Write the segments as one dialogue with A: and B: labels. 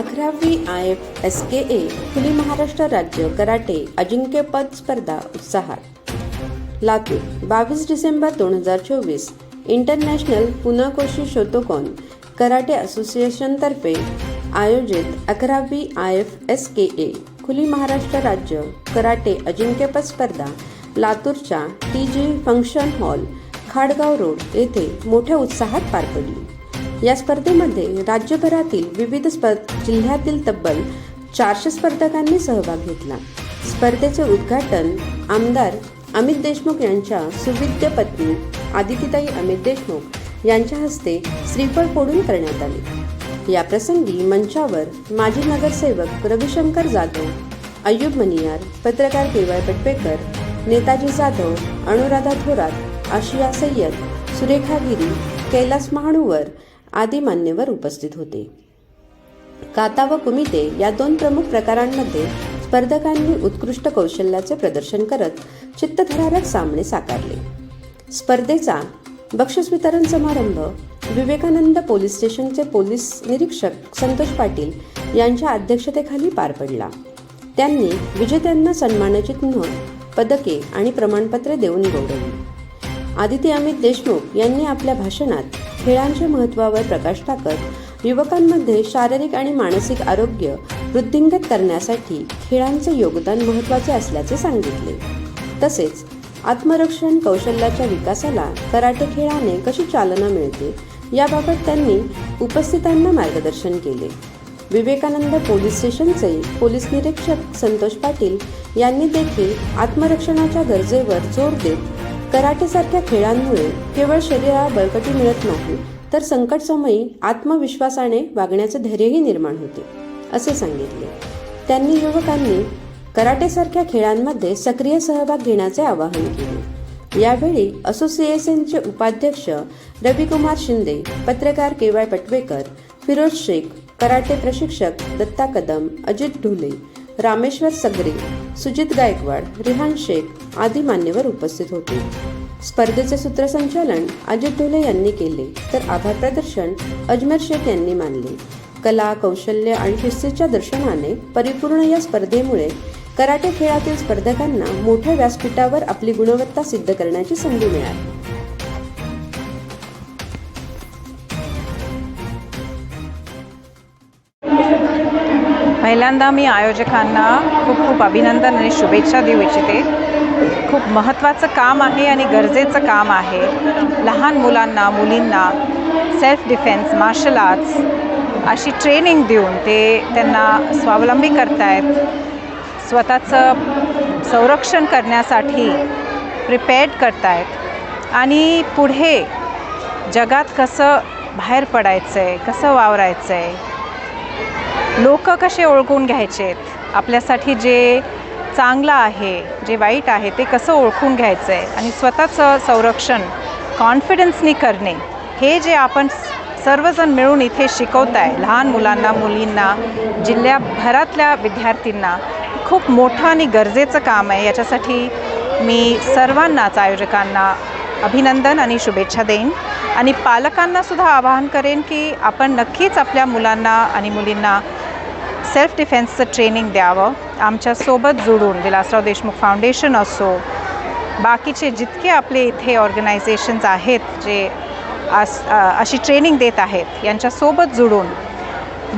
A: अकरावी I F S K A खुली महाराष्ट्र राज्य कराटे अजिंक्यपद स्पर्धा उत्साहात. लातूर बावीस डिसेंबर दोन हजार चोवीस इंटरनॅशनल पुनाकोशी शोतोकॉन कराटे असोसिएशनतर्फे आयोजित अकरावी I F S K A खुली महाराष्ट्र राज्य कराटे अजिंक्यपद स्पर्धा लातूरच्या T G function hall Khadgaon road येथे मोठ्या उत्साहात पार पडली. या स्पर्धेमध्ये राज्यभरातील विविध स्पर्ध जिल्ह्यातील तब्बल चारशे स्पर्धकांनी सहभाग घेतला. स्पर्धेचे उद्घाटन आमदार अमित देशमुख यांच्या सुविद्य पत्नी आदितीताई अमित देशमुख यांच्या हस्ते श्रीफळ फोडून करण्यात आले. या प्रसंगी मंचावर माजी नगरसेवक रविशंकर जाधव अय्यूब मनियार पत्रकार के पटपेकर नेताजी जाधव अनुराधा थोरात आशिया सय्यद सुरेखा गिरी कैलास महाणूवर आदी मान्यवर उपस्थित होते. काता व कुमिते या दोन प्रमुख प्रकारांमध्ये स्पर्धकांनी उत्कृष्ट कौशल्याचे प्रदर्शन करत चित्तथरारक सामने साकारले. स्पर्धेचा बक्षीस वितरण समारंभ विवेकानंद पोलीस स्टेशनचे पोलीस निरीक्षक संतोष पाटील यांच्या अध्यक्षतेखाली पार पडला. त्यांनी विजेत्यांना सन्मानचिन्ह पदके आणि प्रमाणपत्रे देऊन गौरवली. आदित्य अमित देशमुख यांनी आपल्या भाषणात खेळांच्या महत्त्वावर प्रकाश टाकत युवकांमध्ये शारीरिक आणि मानसिक आरोग्य वृद्धिंगत करण्यासाठी खेळांचे योगदान महत्त्वाचे असल्याचे सांगितले. तसेच आत्मरक्षण कौशल्याच्या विकासाला कराटे खेळाने कशी चालना मिळते याबाबत त्यांनी उपस्थितांना मार्गदर्शन केले. विवेकानंद पोलीस स्टेशनचे पोलीस निरीक्षक संतोष पाटील यांनी देखील आत्मरक्षणाच्या गरजेवर जोर देत कराटेसारख्या खेळांमुळे केवळ शरीराला बळकटी मिळत नाही तर संकटसमयी आत्मविश्वासाने वागण्याचे धैर्यही निर्माण होते असे सांगितले. त्यांनी युवकांनी कराटेसारख्या खेळांमध्ये सक्रिय सहभाग घेण्याचे आवाहन केले. यावेळी असोसिएशनचे उपाध्यक्ष रविकुमार शिंदे पत्रकार K Y Patwekar Firoz Shaikh karate प्रशिक्षक दत्ता कदम अजित ढुले रामेश्वर सगरे सुजित गायकवाड रिहान शेख आदी मान्यवर उपस्थित होते. स्पर्धेचे सूत्रसंचालन अजित ढोले यांनी केले तर आभार प्रदर्शन अजमेर शेख यांनी मानले. कला कौशल्य आणि शिस्तीच्या दर्शनाने परिपूर्ण या स्पर्धेमुळे कराटे खेळातील स्पर्धकांना मोठ्या व्यासपीठावर आपली गुणवत्ता सिद्ध करण्याची संधी मिळाली.
B: पहिल्यांदा मी आयोजकांना खूप खूप अभिनंदन आणि शुभेच्छा देऊ इच्छिते. खूप महत्त्वाचं काम आहे आणि गरजेचं काम आहे. लहान मुलांना मुलींना सेल्फ डिफेन्स मार्शल आर्ट्स अशी ट्रेनिंग देऊन ते त्यांना स्वावलंबी करतायत. स्वतःचं संरक्षण करण्यासाठी प्रिपेअर्ड करतायत. आणि पुढे जगात कसं बाहेर पडायचं आहे कसं वावरायचं आहे लोक कसे ओळखून घ्यायचे? आहेत आपल्यासाठी जे चांगलं आहे जे वाईट आहे ते कसं ओळखून घ्यायचं आहे आणि स्वतःचं संरक्षण कॉन्फिडन्सनी करणे हे जे आपण सर्वजण मिळून इथे शिकवत आहे लहान मुलांना मुलींना जिल्ह्याभरातल्या विद्यार्थ्यांना खूप मोठं आणि गरजेचं काम आहे. याच्यासाठी मी सर्वांनाच आयोजकांना अभिनंदन आणि शुभेच्छा देईन. आणि पालकांनासुद्धा आवाहन करेन की आपण नक्कीच आपल्या मुलांना आणि मुलींना सेल्फ डिफेन्सचं ट्रेनिंग द्यावं आमच्यासोबत जुळून विलासराव देशमुख फाउंडेशन असो बाकीचे जितके आपले इथे ऑर्गनायझेशन्स आहेत जे अस अशी ट्रेनिंग देत आहेत यांच्यासोबत जुळून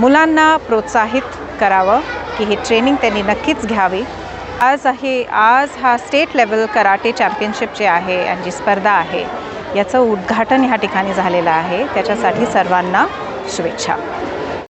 B: मुलांना प्रोत्साहित करावं की ही ट्रेनिंग त्यांनी नक्कीच घ्यावी. आज आहे आज हा स्टेट लेवल कराटे चॅम्पियनशिप जे आहे आणि जी स्पर्धा आहे याचं उद्घाटन ह्या ठिकाणी झालेलं आहे. त्याच्यासाठी सर्वांना शुभेच्छा.